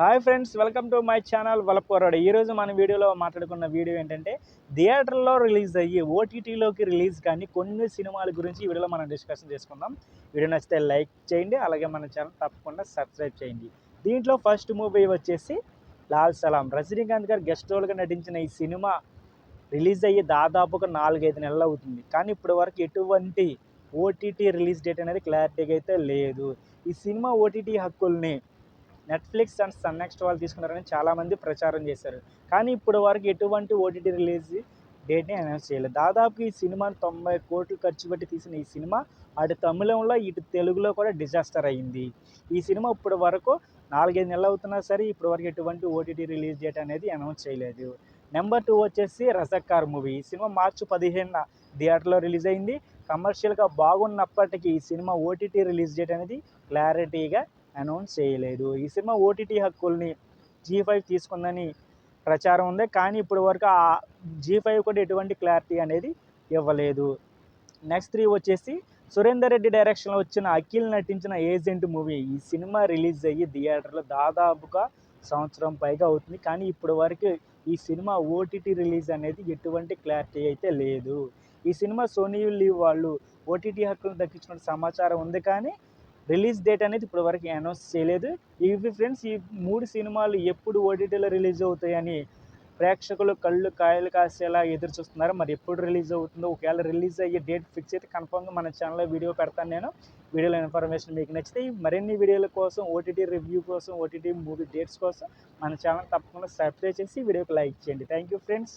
Hi friends welcome to my channel వలపోరాడు. ఈరోజు మన వీడియోలో మాట్లాడుకున్న వీడియో ఏంటంటే థియేటర్లో రిలీజ్ అయ్యి ఓటీటీలోకి రిలీజ్ కానీ కొన్ని సినిమాల గురించి వీడియోలో మనం డిస్కషన్ చేసుకుందాం. వీడియో నచ్చితే లైక్ చేయండి అలాగే మన ఛానల్ తప్పకుండా సబ్స్క్రైబ్ చేయండి. దీంట్లో ఫస్ట్ మూవీ వచ్చేసి లాల్ సలాం. రజనీకాంత్ గారు గెస్ట్ రోల్గా నటించిన ఈ సినిమా రిలీజ్ అయ్యి దాదాపుగా నాలుగైదు నెలలు అవుతుంది. కానీ ఇప్పటి వరకు ఎటువంటి ఓటీటీ రిలీజ్ డేట్ అనేది క్లారిటీగా అయితే లేదు. ఈ సినిమా ఓటీటీ హక్కుల్ని నెట్ఫ్లిక్స్ అండ్ సన్ నెక్స్ట్ వాళ్ళు తీసుకున్నారని చాలామంది ప్రచారం చేశారు. కానీ ఇప్పటి వరకు ఎటువంటి ఓటీటీ రిలీజ్ డేట్ని అనౌన్స్ చేయలేదు. దాదాపు ఈ సినిమాను తొంభై కోట్లు ఖర్చు పెట్టి తీసిన ఈ సినిమా అటు తమిళంలో ఇటు తెలుగులో కూడా డిజాస్టర్ అయింది. ఈ సినిమా ఇప్పటి వరకు నాలుగైదు నెలలు అవుతున్నా సరే ఇప్పటి వరకు ఎటువంటి ఓటీటీ రిలీజ్ డేట్ అనేది అనౌన్స్ చేయలేదు. నెంబర్ టూ వచ్చేసి రజక్కార్ మూవీ ఈ సినిమా మార్చి పదిహేనున థియేటర్లో రిలీజ్ అయింది. కమర్షియల్గా బాగున్నప్పటికీ ఈ సినిమా ఓటీటీ రిలీజ్ డేట్ అనేది క్లారిటీగా అనౌన్స్ చేయలేదు. ఈ సినిమా ఓటీటీ హక్కుల్ని జీ ఫైవ్ తీసుకుందని ప్రచారం ఉంది. కానీ ఇప్పటి వరకు ఆ జీ ఫైవ్ కూడా ఎటువంటి క్లారిటీ అనేది ఇవ్వలేదు. నెక్స్ట్ త్రీ వచ్చేసి సురేందర్ రెడ్డి డైరెక్షన్లో వచ్చిన అఖిల్ నటించిన ఏజెంట్ మూవీ. ఈ సినిమా రిలీజ్ అయ్యి థియేటర్లో దాదాపుగా సంవత్సరం పైగా అవుతుంది. కానీ ఇప్పటి వరకు ఈ సినిమా ఓటీటీ రిలీజ్ అనేది ఎటువంటి క్లారిటీ అయితే లేదు. ఈ సినిమా సోనీ లీవ్ వాళ్ళు ఓటీటీ హక్కులను దక్కించుకున్న సమాచారం ఉంది. కానీ రిలీజ్ డేట్ అనేది ఇప్పటి వరకు అనౌన్స్ చేయలేదు. ఇవి ఫ్రెండ్స్ ఈ మూడు సినిమాలు ఎప్పుడు ఓటీటీలో రిలీజ్ అవుతాయని ప్రేక్షకులు కళ్ళు కాయలు కాసేలా ఎదురు చూస్తున్నారు. మరి ఎప్పుడు రిలీజ్ అవుతుందో ఒకవేళ రిలీజ్ అయ్యే డేట్ ఫిక్స్ అయితే కన్ఫామ్గా మన ఛానల్లో వీడియో పెడతాను నేను. వీడియోలో ఇన్ఫర్మేషన్ మీకు నచ్చితే మరిన్ని వీడియోల కోసం ఓటీటీ రివ్యూ కోసం ఓటీటీ మూవీ డేట్స్ కోసం మన ఛానల్ తప్పకుండా సబ్స్క్రైబ్ చేసి వీడియోకి లైక్ చేయండి. Thank you friends.